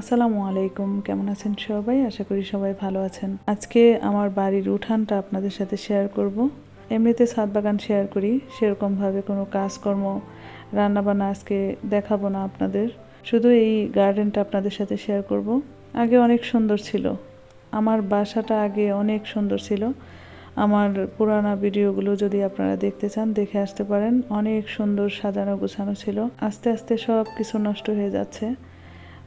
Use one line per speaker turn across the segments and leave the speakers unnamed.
আসসালামু আলাইকুম, কেমন আছেন সবাই? আশা করি সবাই ভালো আছেন। আজকে আমার বাড়ির উঠানটা আপনাদের সাথে শেয়ার করব। এমনিতে ছাদ বাগান শেয়ার করি সেরকমভাবে কোনো কাজকর্ম, রান্নাবান্না আজকে দেখাবো না আপনাদের। শুধু এই গার্ডেনটা আপনাদের সাথে শেয়ার করব। আগে অনেক সুন্দর ছিল। আমার বাসাটা আগে অনেক সুন্দর ছিল। আমার পুরানা ভিডিওগুলো যদি আপনারা দেখতে চান, দেখে আসতে পারেন। অনেক সুন্দর সাজানো গোছানো ছিল। আস্তে আস্তে সব কিছু নষ্ট হয়ে যাচ্ছে।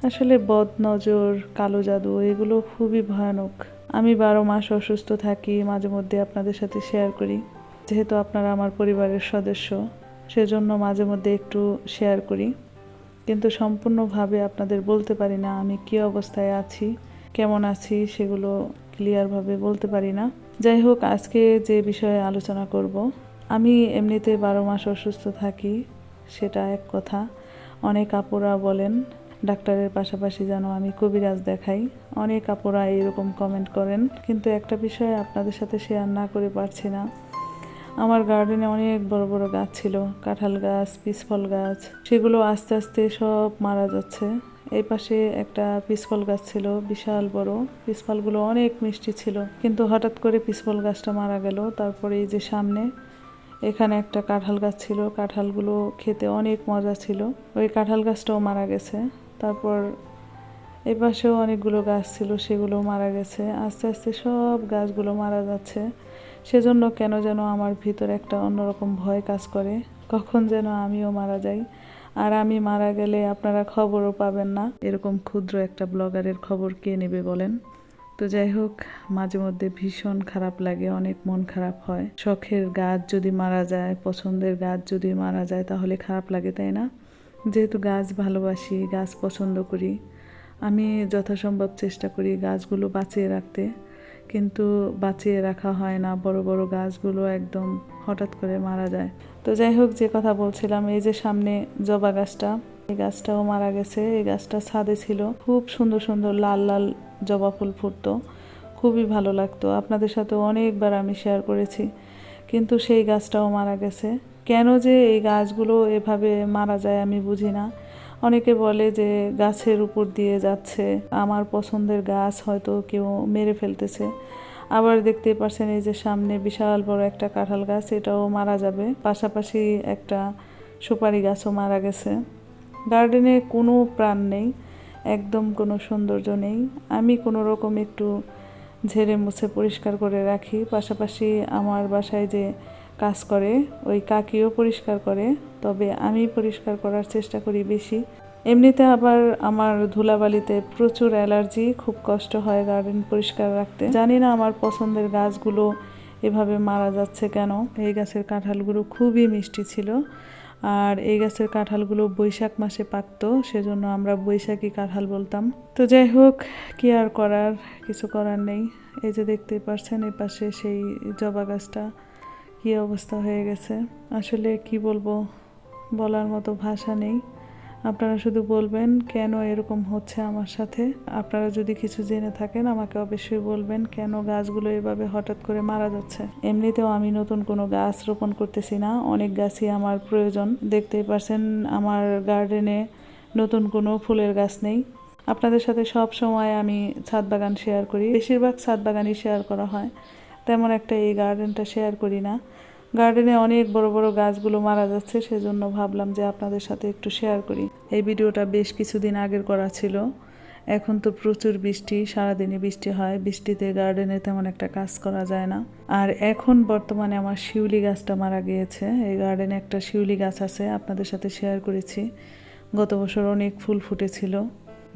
আসলে বদ নজর কালো জাদু, এগুলো খুবই ভয়ানক। আমি বারো মাস অসুস্থ থাকি, মাঝে মধ্যে আপনাদের সাথে শেয়ার করি। যেহেতু আপনারা আমার পরিবারের সদস্য, সেজন্য মাঝে মধ্যে একটু শেয়ার করি। কিন্তু সম্পূর্ণভাবে আপনাদের বলতে পারি না আমি কী অবস্থায় আছি, কেমন আছি, সেগুলো ক্লিয়ারভাবে বলতে পারি না। যাই হোক, আজকে যে বিষয়ে আলোচনা করব, আমি এমনিতে বারো মাস অসুস্থ থাকি, সেটা এক কথা। অনেক আপুরা বলেন ডাক্তারের পাশাপাশি যেন আমি কবিরাজ দেখাই। অনেক আপুরা এরকম কমেন্ট করেন, কিন্তু একটা বিষয় আপনাদের সাথে শেয়ার না করে পারছি না। আমার গার্ডেনে অনেক বড় বড় গাছ ছিল, কাঁঠাল গাছ, পিসফল গাছ, সেগুলো আস্তে আস্তে সব মারা যাচ্ছে। এই পাশে একটা পিসফল গাছ ছিল, বিশাল বড়। পিসফলগুলো অনেক মিষ্টি ছিল, কিন্তু হঠাৎ করে পিসফল গাছটা মারা গেল। তারপরে এই যে সামনে, এখানে একটা কাঁঠাল গাছ ছিল। কাঁঠালগুলো খেতে অনেক মজা ছিল। ওই কাঁঠাল গাছটাও মারা গেছে। তারপর এই পাশেও অনেকগুলো গাছ ছিল, সেগুলো মারা গেছে। আস্তে আস্তে সব গাছগুলো মারা যাচ্ছে। সেজন্য কেন যেন আমার ভিতর একটা অন্যরকম ভয় কাজ করে। কখন যেন আমিও মারা যাই। আর আমি মারা গেলে আপনারা খবরও পাবেন না। এরকম ক্ষুদ্র একটা ব্লগারের খবর কে নেবে বলেন? তো যাই হোক, মাঝে মধ্যে ভীষণ খারাপ লাগে, অনেক মন খারাপ হয়। শখের গাছ যদি মারা যায়, পছন্দের গাছ যদি মারা যায়, তাহলে খারাপ লাগে, তাই না? যেহেতু গাছ ভালোবাসি, গাছ পছন্দ করি, আমি যথাসম্ভব চেষ্টা করি গাছগুলো বাঁচিয়ে রাখতে। কিন্তু বাঁচিয়ে রাখা হয় না, বড় বড় গাছগুলো একদম হঠাৎ করে মারা যায়। তো যাই হোক, যে কথা বলছিলাম, এই যে সামনে জবা গাছটা, এই গাছটাও মারা গেছে। এই গাছটা ছাদে ছিল। খুব সুন্দর সুন্দর লাল লাল জবা ফুল ফুটতো। খুবই ভালো লাগতো। আপনাদের সাথে অনেকবার আমি শেয়ার করেছি। কিন্তু সেই গাছটাও মারা গেছে। কেন যে এই গাছগুলো এভাবে মারা যায় আমি বুঝি না। অনেকে বলে যে গাছের উপর দিয়ে যাচ্ছে, আমার পছন্দের গাছ হয়তো কেউ মেরে ফেলতেছে। আবার দেখতে পাচ্ছেন এই যে সামনে বিশাল বড় একটা কাঁঠাল গাছ, এটাও মারা যাবে। পাশাপাশি একটা সুপারি গাছও মারা গেছে। গার্ডেনে কোনো প্রাণ নেই, একদম কোনো সৌন্দর্য নেই। আমি কোনো রকম একটু ঝেড়ে মুছে পরিষ্কার করে রাখি। পাশাপাশি আমার বাসায় যে কাজ করে, ওই কাকিও পরিষ্কার করে, তবে আমি পরিষ্কার করার চেষ্টা করি বেশি। এমনিতে আবার আমার ধুলাবালিতে প্রচুর অ্যালার্জি, খুব কষ্ট হয় গার্ডেন পরিষ্কার রাখতে। জানি না আমার পছন্দের গাছগুলো এভাবে মারা যাচ্ছে কেন। এই গাছের কাঁঠালগুলো খুবই মিষ্টি ছিল। আর এই গাছের কাঁঠালগুলো বৈশাখ মাসে পাকতো, সেজন্য আমরা বৈশাখী কাঁঠাল বলতাম। তো যাই হোক, কি আর করার, কিছু করার নেই। এই যে দেখতেই পারছেন, এই পাশে সেই জবা গাছটা কী অবস্থা হয়ে গেছে। আসলে কি বলব, বলার মতো ভাষা নেই। আপনারা শুধু বলবেন কেন এরকম হচ্ছে আমার সাথে। আপনারা যদি কিছু জেনে থাকেন, আমাকে অবশ্যই বলবেন কেন গাছগুলো এভাবে হঠাৎ করে মারা যাচ্ছে। এমনিতেও আমি নতুন কোনো গাছ রোপণ করতেছি না, অনেক গাছই আমার প্রয়োজন। দেখতেই পারছেন আমার গার্ডেনে নতুন কোনো ফুলের গাছ নেই। আপনাদের সাথে সব সময় আমি ছাদ বাগান শেয়ার করি। বেশিরভাগ ছাদ বাগানই শেয়ার করা হয়। তেমন একটা এই গার্ডেনটা শেয়ার করি না। গার্ডেনে অনেক বড় বড় গাছগুলো মারা যাচ্ছে, সেজন্য ভাবলাম যে আপনাদের সাথে একটু শেয়ার করি। এই ভিডিওটা বেশ কিছুদিন আগের করা ছিল। এখন তো প্রচুর বৃষ্টি সারাদিনই বৃষ্টি হয়। বৃষ্টিতে গার্ডেনে তেমন একটা কাজ করা যায় না। আর এখন বর্তমানে আমার শিউলি গাছটা মারা গিয়েছে। এই গার্ডেনে একটা শিউলি গাছ আছে, আপনাদের সাথে শেয়ার করেছি। গত বছর অনেক ফুল ফুটেছিল।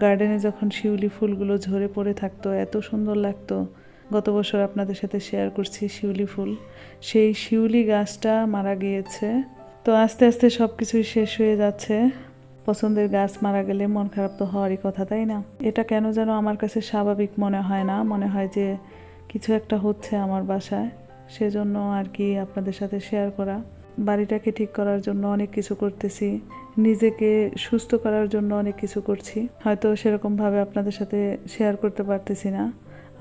গার্ডেনে যখন শিউলি ফুলগুলো ঝরে পড়ে থাকতো, এত সুন্দর লাগতো। গত বছর আপনাদের সাথে শেয়ার করছি শিউলি ফুল। সেই শিউলি গাছটা মারা গিয়েছে। তো আস্তে আস্তে সব কিছুই শেষ হয়ে যাচ্ছে। পছন্দের গাছ মারা গেলে মন খারাপ তো হওয়ারই কথা, তাই না? এটা কেন যেন আমার কাছে স্বাভাবিক মনে হয় না। মনে হয় যে কিছু একটা হচ্ছে আমার বাসায়। সেজন্য আর কি আপনাদের সাথে শেয়ার করা। বাড়িটাকে ঠিক করার জন্য অনেক কিছু করতেছি। নিজেকে সুস্থ করার জন্য অনেক কিছু করছি। হয়তো সেরকমভাবে আপনাদের সাথে শেয়ার করতে পারতেছি না।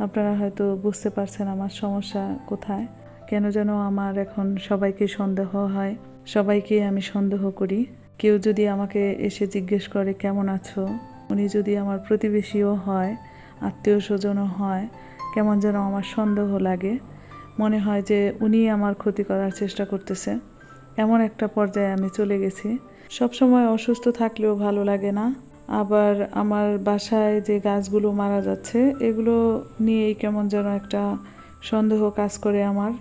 আপনারা হয়তো বুঝতে পারছেন আমার সমস্যা কোথায়। কেন যেন আমার এখন সবাইকে সন্দেহ হয়। সবাইকে আমি সন্দেহ করি। কেউ যদি আমাকে এসে জিজ্ঞেস করে, কেমন আছো? উনি যদি আমার প্রতিবেশীও হয় আত্মীয় স্বজনও হয়, কেমন যেন আমার সন্দেহ লাগে। মনে হয় যে উনি আমার ক্ষতি করার চেষ্টা করতেছে। এমন একটা পর্যায়ে আমি চলে গেছি। সবসময় অসুস্থ থাকলেও ভালো লাগে না। আবার আমার বাসায় যে গাছগুলো মারা যাচ্ছে, এগুলো নিয়েই কেমন যেন একটা সন্দেহ কাজ করে আমার।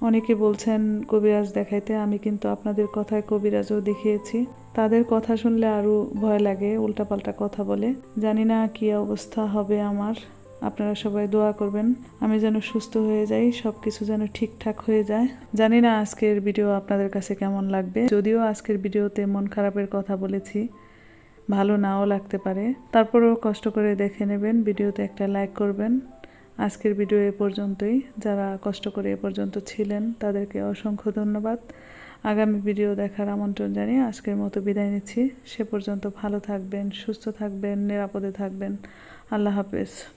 অনেকে বলছেন, কবিরাজ দেখাইতে আমি কিন্তু আপনাদের কথায় কবিরাজও দেখিয়েছি। তাদের কথা শুনলে আরও ভয় লাগে, উল্টাপাল্টা কথা বলে। জানি না কী অবস্থা হবে আমার। আপনারা সবাই দোয়া করবেন, আমি যেন সুস্থ হয়ে যাই সব কিছু যেন ঠিকঠাক হয়ে যায়। জানি না আজকের ভিডিও আপনাদের কাছে কেমন লাগবে। যদিও আজকের ভিডিওতে মন খারাপের কথা বলেছি ভালো নাও লাগতে পারে। তারপরেও কষ্ট করে দেখে নেবেন, ভিডিওতে একটা লাইক করবেন। আজকের ভিডিও এ পর্যন্তই। যারা কষ্ট করে এ পর্যন্ত ছিলেন, তাদেরকে অসংখ্য ধন্যবাদ। আগামী ভিডিও দেখার আমন্ত্রণ জানিয়ে আজকের মতো বিদায় নিচ্ছি। সে পর্যন্ত ভালো থাকবেন, সুস্থ থাকবেন, নিরাপদে থাকবেন। আল্লাহ হাফেজ।